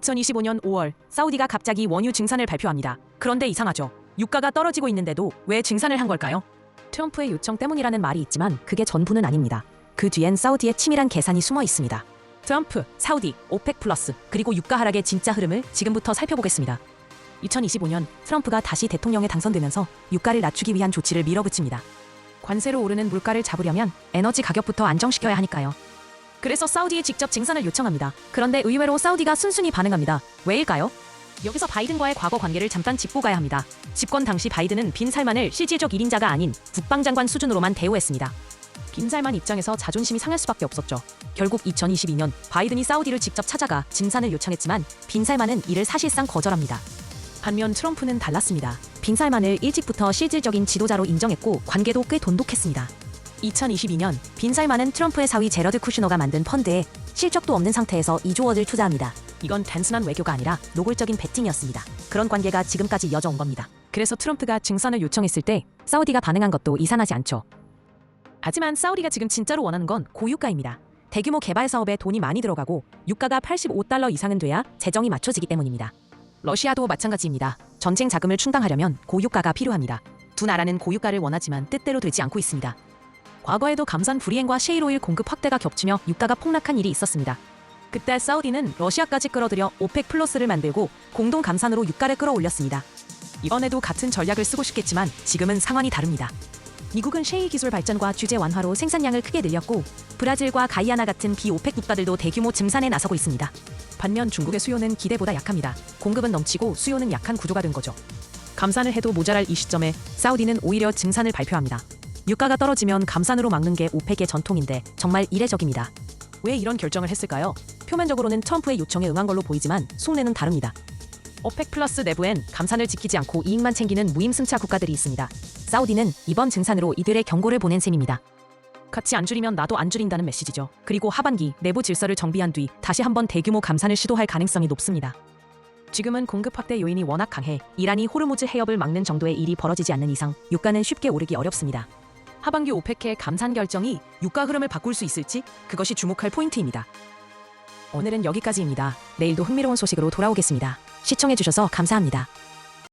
2025년 5월 사우디가 갑자기 원유 증산을 발표합니다. 그런데 이상하죠. 유가가 떨어지고 있는데도 왜 증산을 한 걸까요? 트럼프의 요청 때문이라는 말이 있지만 그게 전부는 아닙니다. 그 뒤엔 사우디의 치밀한 계산이 숨어 있습니다. 트럼프, 사우디, 오펙 플러스 그리고 유가 하락의 진짜 흐름을 지금부터 살펴보겠습니다. 2025년 트럼프가 다시 대통령에 당선되면서 유가를 낮추기 위한 조치를 밀어붙입니다. 관세로 오르는 물가를 잡으려면 에너지 가격부터 안정시켜야 하니까요. 그래서 사우디에 직접 증산을 요청합니다. 그런데 의외로 사우디가 순순히 반응합니다. 왜일까요? 여기서 바이든과의 과거 관계를 잠깐 짚고 가야 합니다. 집권 당시 바이든은 빈 살만을 실질적 1인자가 아닌 국방장관 수준으로만 대우했습니다. 빈 살만 입장에서 자존심이 상할 수밖에 없었죠. 결국 2022년 바이든이 사우디를 직접 찾아가 증산을 요청했지만 빈 살만은 이를 사실상 거절합니다. 반면 트럼프는 달랐습니다. 빈 살만을 일찍부터 실질적인 지도자로 인정했고 관계도 꽤 돈독했습니다. 2022년 빈 살만은 트럼프의 사위 제러드 쿠슈너가 만든 펀드에 실적도 없는 상태에서 2조 원을 투자합니다. 이건 단순한 외교가 아니라 노골적인 베팅이었습니다. 그런 관계가 지금까지 이어져 온 겁니다. 그래서 트럼프가 증산을 요청했을 때 사우디가 반응한 것도 이상하지 않죠. 하지만 사우디가 지금 진짜로 원하는 건 고유가입니다. 대규모 개발 사업에 돈이 많이 들어가고 유가가 85달러 이상은 돼야 재정이 맞춰지기 때문입니다. 러시아도 마찬가지입니다. 전쟁 자금을 충당하려면 고유가가 필요합니다. 두 나라는 고유가를 원하지만 뜻대로 되지 않고 있습니다. 과거에도 감산 불이행과 셰일오일 공급 확대가 겹치며 유가가 폭락한 일이 있었습니다. 그때 사우디는 러시아까지 끌어들여 오펙 플러스를 만들고 공동 감산으로 유가를 끌어올렸습니다. 이번에도 같은 전략을 쓰고 싶겠지만 지금은 상황이 다릅니다. 미국은 셰일 기술 발전과 규제 완화로 생산량을 크게 늘렸고 브라질과 가이아나 같은 비오펙 국가들도 대규모 증산에 나서고 있습니다. 반면 중국의 수요는 기대보다 약합니다. 공급은 넘치고 수요는 약한 구조가 된 거죠. 감산을 해도 모자랄 이 시점에 사우디는 오히려 증산을 발표합니다. 유가가 떨어지면 감산으로 막는 게 오펙의 전통인데 정말 이례적입니다. 왜 이런 결정을 했을까요? 표면적으로는 트럼프의 요청에 응한 걸로 보이지만 속내는 다릅니다. 오펙 플러스 내부엔 감산을 지키지 않고 이익만 챙기는 무임승차 국가들이 있습니다. 사우디는 이번 증산으로 이들의 경고를 보낸 셈입니다. 같이 안 줄이면 나도 안 줄인다는 메시지죠. 그리고 하반기 내부 질서를 정비한 뒤 다시 한번 대규모 감산을 시도할 가능성이 높습니다. 지금은 공급 확대 요인이 워낙 강해 이란이 호르무즈 해협을 막는 정도의 일이 벌어지지 않는 이상 유가는 쉽게 오르기 어렵습니다. 하반기 오펙의 감산 결정이 유가 흐름을 바꿀 수 있을지 그것이 주목할 포인트입니다. 오늘은 여기까지입니다. 내일도 흥미로운 소식으로 돌아오겠습니다. 시청해주셔서 감사합니다.